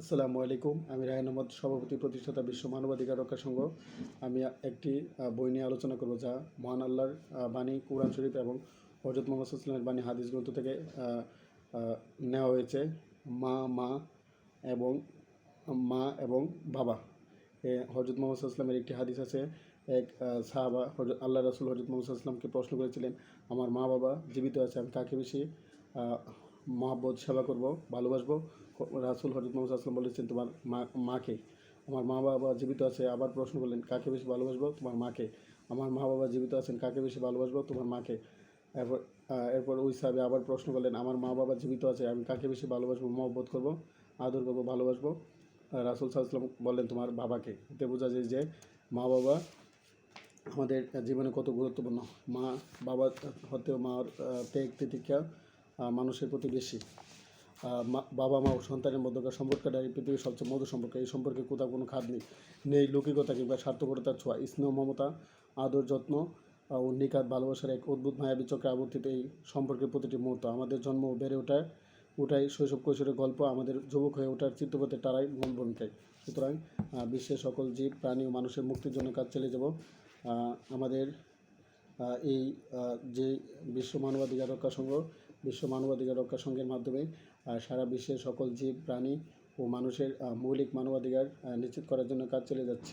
আসসালামু আলাইকুম। আমি রায়ন আহমদ সভাপতি প্রতিষ্ঠাতা বিশ্ব মানবাধিকার রক্ষা সংঘ। আমি একটি বই নিয়ে আলোচনা করব যা মহান আল্লাহর বাণী, কোরআন শরীফ এবং হজরত মোহাম্মদ ইসলামের বাণী হাদিস গ্রন্থ থেকে নেওয়া হয়েছে। মা মা এবং মা এবং বাবা। হজরত মোহাম্মদ ইসলামের একটি হাদিস আছে। এক সাহাবা হজরত আল্লাহ রসুল হজরত মোহাম্মদ ইসলামকে প্রশ্ন করেছিলেন, আমার মা বাবা জীবিত আছে, আমি কাকে বেশি মহাব্বত, সেবা করব, ভালোবাসবো। রাসুল হজরত মোহাম্মদ আসলাম বলেছেন, তোমার মা, মাকে। আমার মা বাবা জীবিত আছে, আবার প্রশ্ন করলেন, কাকে বেশি ভালোবাসবো? তোমার মাকে। আমার মা বাবা জীবিত আছেন, কাকে বেশি ভালোবাসবো? তোমার মাকে। এরপর এরপর ওই সাহেবে আবার প্রশ্ন করলেন, আমার মা বাবা জীবিত আছে, আমি কাকে বেশি ভালোবাসবো, মহব্বত করব, আদর করব, ভালোবাসবো? রাসুল সাল্লাম বললেন, তোমার বাবাকে। এতে বোঝা যায় যে মা বাবা আমাদের জীবনে কত গুরুত্বপূর্ণ। মা বাবা হতেও মার ত্যাগ তিতিক্ষা মানুষের প্রতি বেশি। বাবা, মা ও সন্তানের মধ্যকার সম্পর্কটা এই পৃথিবীর সবচেয়ে মধুর সম্পর্ক। এই সম্পর্কে কোথাও কোনো খাদ নেই। নেই লৌকিকতা কিংবা স্বার্থপরতার ছোঁয়া। স্নেহ, মমতা, আদর, যত্ন ও নিকাত, ভালোবাসার এক অদ্ভুত মায়াবী চক্রে আবর্তিত এই সম্পর্কের প্রতিটি মুহূর্ত। আমাদের জন্ম বেড়ে ওঠায় ওটাই শৈশব কৈশোরের গল্প। আমাদের যুবক হয়ে ওঠার চিত্রপথে তারাই মূল ভূমিকায় সুতরাং বিশ্বের সকল জীব, প্রাণী ও মানুষের মুক্তির জন্য কাজ চালিয়ে যাব। আমাদের এই যে বিশ্ব মানবাধিকার রক্ষা সংঘ, বিশ্ব মানবাধিকার রক্ষা সংঘের মাধ্যমে সারা বিশ্বের সকল জীব, প্রাণী ও মানুষের মৌলিক মানবাধিকার নিশ্চিত করার জন্য কাজ চলে যাচ্ছে।